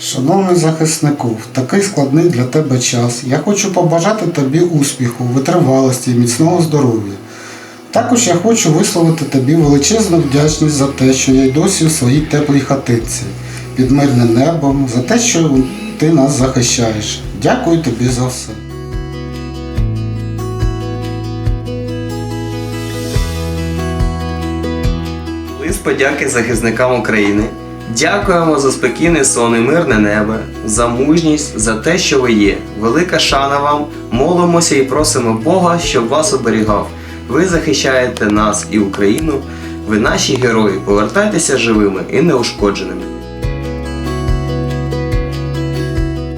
Шановний захиснику, в такий складний для тебе час. Я хочу побажати тобі успіху, витривалості і міцного здоров'я. Також я хочу висловити тобі величезну вдячність за те, що я й досі у своїй теплій хатинці під мирним небом, за те, що ти нас захищаєш. Дякую тобі за все. Лист подяки захисникам України. Дякуємо за спокійний сон і мирне небо, за мужність, за те, що ви є. Велика шана вам. Молимося і просимо Бога, щоб вас оберігав. Ви захищаєте нас і Україну. Ви наші герої. Повертайтеся живими і неушкодженими.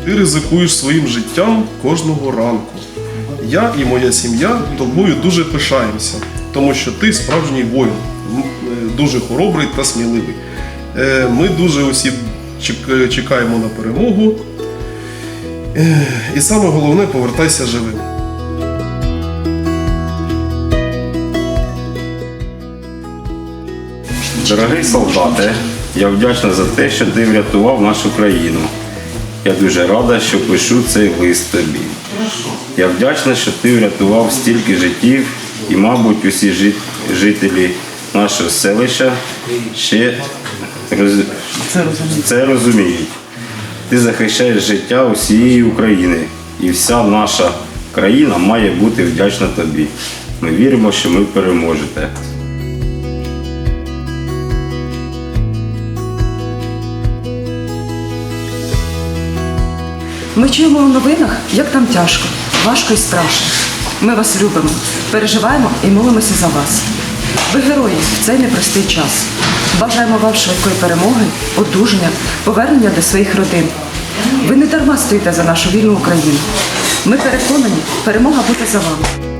Ти ризикуєш своїм життям кожного ранку. Я і моя сім'я тобою дуже пишаємося, тому що ти справжній воїн, е, дуже хоробрий та сміливий. Е, Ми дуже усі чекаємо на перемогу. Е, І саме головне повертайся живим. Дорогий солдате, я вдячна за те, що ти врятував нашу країну. Я дуже рада, що пишу цей лист тобі. Я вдячна, що ти врятував стільки життів і, мабуть, усі жит- жителі нашого селища ще роз- це розуміють. Ти захищаєш життя усієї України, і вся наша країна має бути вдячна тобі. Ми віримо, що ми переможете. Ми чуємо в новинах, як там тяжко, важко і страшно. Ми вас любимо, переживаємо і молимося за вас. Ви герої в цей непростий час. Бажаємо вам швидкої перемоги, одужання, повернення до своїх родин. Ви не дарма стоїте за нашу вільну Україну. Ми переконані, перемога буде за вами.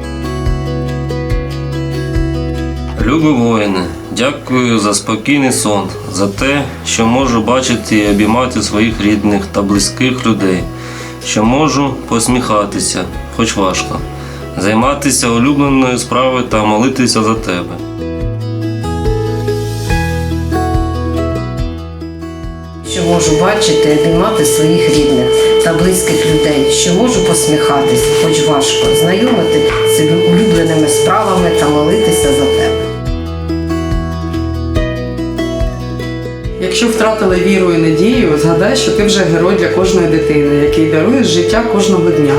Любі воїни, дякую за спокійний сон, за те, що можу бачити і обіймати своїх рідних та близьких людей, що можу посміхатися, хоч важко, займатися улюбленою справою та молитися за тебе. що можу бачити і обіймати своїх рідних та близьких людей, що можу посміхатись, хоч важко, знайомити себе улюбленими справами та молитися за тебе. Якщо втратили віру і надію, згадай, що ти вже герой для кожної дитини, який дарує життя кожного дня.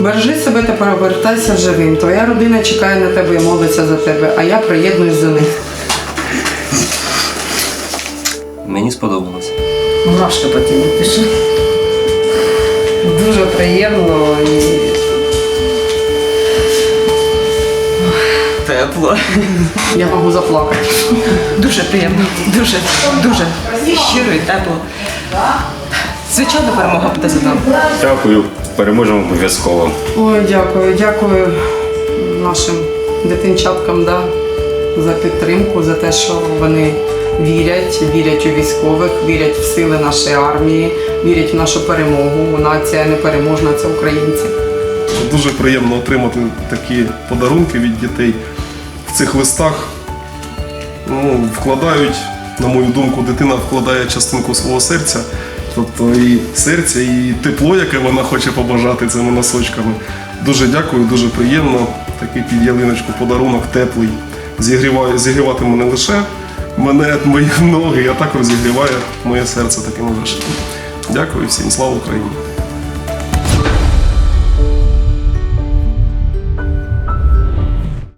Бережи себе та повертайся живим. Твоя родина чекає на тебе і молиться за тебе, а я приєднуюсь до них. Мені сподобалось. Мурашка по тілу пише. Дуже приємно і Тепло. Я можу заплакати. Дуже приємно, дуже, дуже щиро і тепло. Звичайно, перемога буде за нами. Дякую, переможемо обов'язково. Ой, дякую, дякую нашим дитинчаткам да, за підтримку, за те, що вони вірять, вірять у військових, вірять в сили нашої армії, вірять в нашу перемогу. Нація непереможна, це українці. Дуже приємно отримати такі подарунки від дітей. Цих листах ну, вкладають, на мою думку, дитина вкладає частинку свого серця, тобто і серця, і тепло, яке вона хоче побажати цими носочками. Дуже дякую, дуже приємно. Такий під ялиночку подарунок теплий. Зігріває, зігріватиме не лише мене, мої ноги, а також зігріває моє серце такими вишитами. Дякую всім, слава Україні!